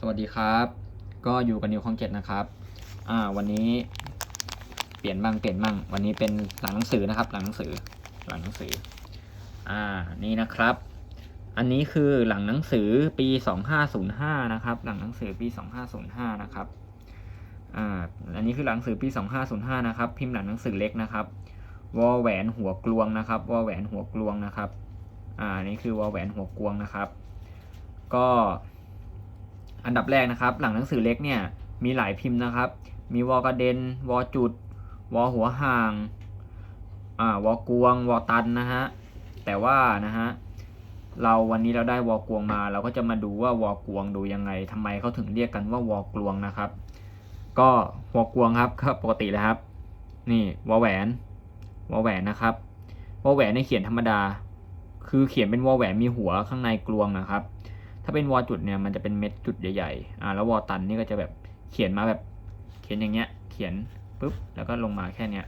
สวัสดีครับ ก็อยู่กับนิวคองเจ็ดนะครับ อ่า วันนี้เปลี่ยนบ้างเปลี่ยนบ้าง วันนี้เป็นหลังหนังสือนะครับ หลังหนังสือ หลังหนังสือ อ่า นี่นะครับ อันนี้คือหลังหนังสือปี2505นย์ห้านะครับ หลังหนังสือปี2505นย์ห้านะครับ อ่า อันนี้คือหลังหนังสือปี2505นะครับ พิมพ์หลังหนังสือเล็กนะครับ วอแหวนหัวกลวงนะครับ วอแหวนหัวกลวงนะครับ อ่า นี่คือวอแหวนหัวกลวงนะครับ ก็ อันดับแรกนะครับ หลังหนังสือเล็กเนี่ยมีหลายพิมพ์นะครับ มีวอกระเด็นวอจุดวอหัวห่างอ่าวอกวงวอตันนะฮะแต่ว่านะฮะเราวันนี้เราได้วอกวงมา เราก็จะมาดูว่าวอกวงดูยังไงทำไมเขาถึงเรียกกันว่าวอกลวงนะครับ ก็วอกวงครับก็ปกติเลยครับ นี่วอแหวนวอแหวนนะครับวอแหวนในเขียนธรรมดา คือเขียนเป็นวอแหวนมีหัวข้างในกลวงนะครับ ถ้าเป็นวอจุดเนี่ยมันจะเป็นเม็ดจุดใหญ่ๆอ่าแล้ววอตันนี่ก็จะแบบเขียนมาแบบเขียนอย่างเงี้ย เขียนปุ๊บแล้วก็ลงมาแค่เนี้ย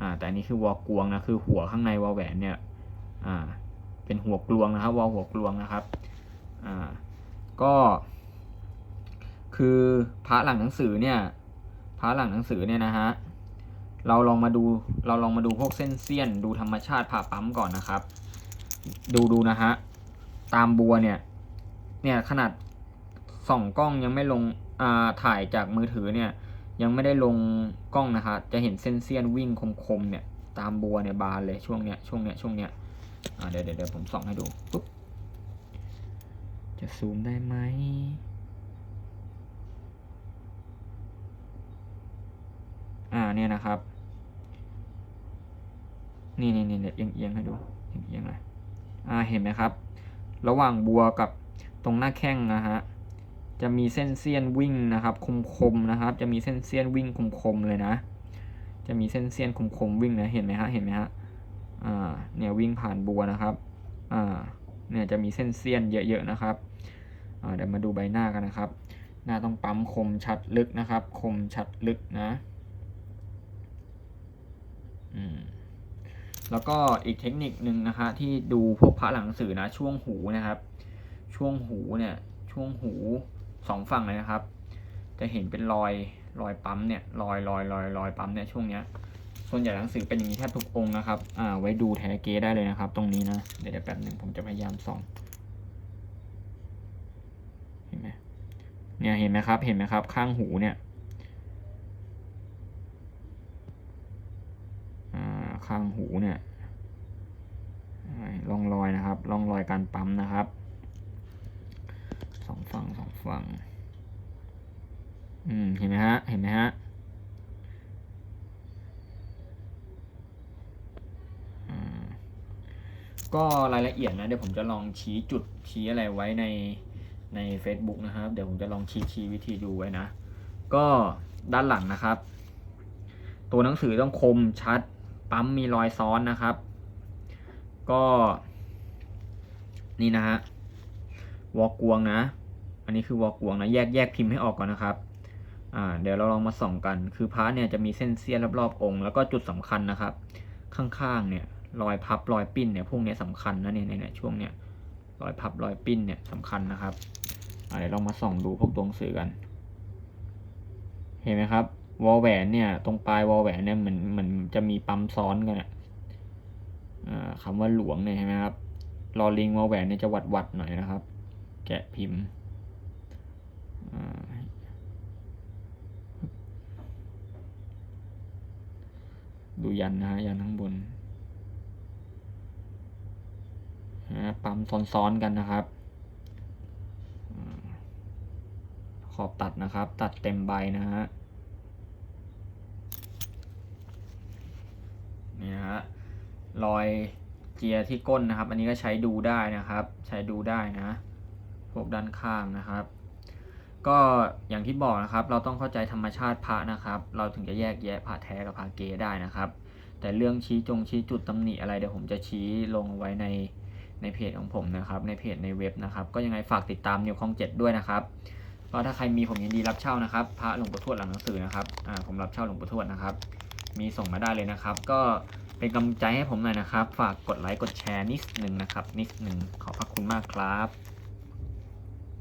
อ่าแต่อันนี้คือวอกลวงนะคือหัวข้างในวอแหวนเนี่ยอ่าเป็นหัวกลวงนะครับวอหัวกลวงนะครับอ่าก็ คือพระหลังหนังสือเนี่ยพระหลังหนังสือเนี่ยนะฮะเราลองมาดูเราลองมาดูพวกเส้นเสี้ยน ดูธรรมชาติผ่าปั๊มก่อนนะครับ ดูดูนะฮะตามบัวเนี่ย เนี่ยขนาดส่องกล้องยังไม่ลงอ่าถ่ายจากมือถือเนี่ย ยังไม่ได้ลงกล้องนะคะจะเห็นเส้นเสี้ยนวิ่งคมๆเนี่ย ตามบัวเนี่ยบานเลยช่วงเนี้ยช่วงเนี้ยช่วงเนี้ยอ่าเดี๋ยวเดี๋ยวผมส่องให้ดูปุ๊บจะซูมได้ไหมอ่าเนี่ยนะครับ นี่นี่นี่เอียงเอียงให้ดูเอียงเอียงเลยอ่าเห็นไหมครับ ระหว่างบัวกับ ตรงหน้าแข้งนะฮะจะมีเส้นเสี้ยนวิ่งนะครับคมๆนะครับ จะมีเส้นเสี้ยนวิ่งคมๆเลยนะ จะมีเส้นเสี้ยนคมๆวิ่งนะเห็นไหมฮะเห็นไหมฮะอ่าเนี่ยวิ่งผ่านบัวนะครับอ่าเนี่ยจะมีเส้นเสี้ยนเยอะๆนะครับอ่าเดี๋ยวมาดูใบหน้ากันนะครับ หน้าต้องปั๊มคมชัดลึกนะครับ คมชัดลึกนะอืมแล้วก็อีกเทคนิคหนึ่งนะคะที่ดูพวกพระหลังหนังสือนะช่วงหูนะครับ ช่วงหูเนี่ยช่วงหูสองฝั่งเลยนะครับ จะเห็นเป็นรอยรอยปั๊มเนี่ยรอยรอยรอยรอยปั๊มเนี่ยช่วงเนี้ยส่วนใหญ่หนังสือเป็นอย่างนี้แทบทุกองค์นะครับอ่าไว้ดูแท้เกได้เลยนะครับ ตรงนี้นะเดี๋ยวแป๊บหนึ่งผมจะพยายามส่องเห็นไหมเนี่ยเห็นไหมครับเห็นไหมครับ ข้างหูเนี่ยอ่าข้างหูเนี่ยร่องรอยนะครับร่องรอยการปั๊มนะครับ ฝั่งสองฝั่ง อืม เห็นไหมฮะ เห็นไหมฮะอ่าก็รายละเอียดนะเดี๋ยวผมจะลองชี้จุดชี้อะไรไว้ในใน Facebook นะครับ เดี๋ยวผมจะลองชี้ชี้วิธีดูไว้นะ ก็ด้านหลังนะครับ ตัวหนังสือต้องคมชัด ปั๊มมีรอยซ้อนนะครับ ก็ นี่นะฮะวอกวงนะ อันนี้คือวอกวงนะแยกแยกพิมพ์ให้ออกก่อนนะครับอ่าเดี๋ยวเราลองมาส่องกัน คือพระเนี่ยจะมีเส้นเสี้ยนรอบๆองค์ แล้วก็จุดสำคัญนะครับ ข้างๆเนี่ยรอยพับรอยปิ้นเนี่ยพวกนี้ยสำคัญนะเนี่ยเนี่ยช่วงเนี้ยรอยพับรอยปิ้นเนี่ยสำคัญนะครับเดี๋ยวลองมาส่องดูพวกตัวหนังสือกัน เห็นไหมครับวอลแหวนเนี่ยตรงปลายวอลแหวนเนี่ยเหมือนเหมือนจะมีปั๊มซ้อนกันอะอ่าคำว่าหลวงเนี่ยเห็นไหมครับรอลิงวอลแหวนเนี่ยจะหวัดหวัดหน่อยนะครับ แกะพิมพ์อ่า ดูยันนะฮะยันข้างบนนะปั๊มซ้อนๆกันนะครับขอบตัดนะครับ ตัดเต็มใบนะฮะนี่ฮะรอยเจียร์ที่ก้นนะครับ อันนี้ก็ใช้ดูได้นะครับ ใช้ดูได้นะพวกด้านข้างนะครับ ก็อย่างที่บอกนะครับ เราต้องเข้าใจธรรมชาติพระนะครับ เราถึงจะแยกแยะพระแท้กับพระเกได้นะครับ แต่เรื่องชี้จงชี้จุดตำหนิอะไรเดี๋ยวผมจะชี้ลงไว้ในในเพจของผมนะครับ ในเพจในเว็บนะครับ ก็ยังไงฝากติดตามนิวคองเจ็ดด้วยนะครับก็ถ้าใครมีผมยินดีรับเช่านะครับพระหลวงปู่ทวดหลังหนังสือนะครับอ่าผมรับเช่าหลวงปู่ทวดนะครับ มีส่งมาได้เลยนะครับ ก็เป็นกำลังใจให้ผมหน่อยนะครับ ฝากกดไลค์กดแชร์นิดหนึ่งนะครับ นิดหนึ่งขอบพระคุณมากครับ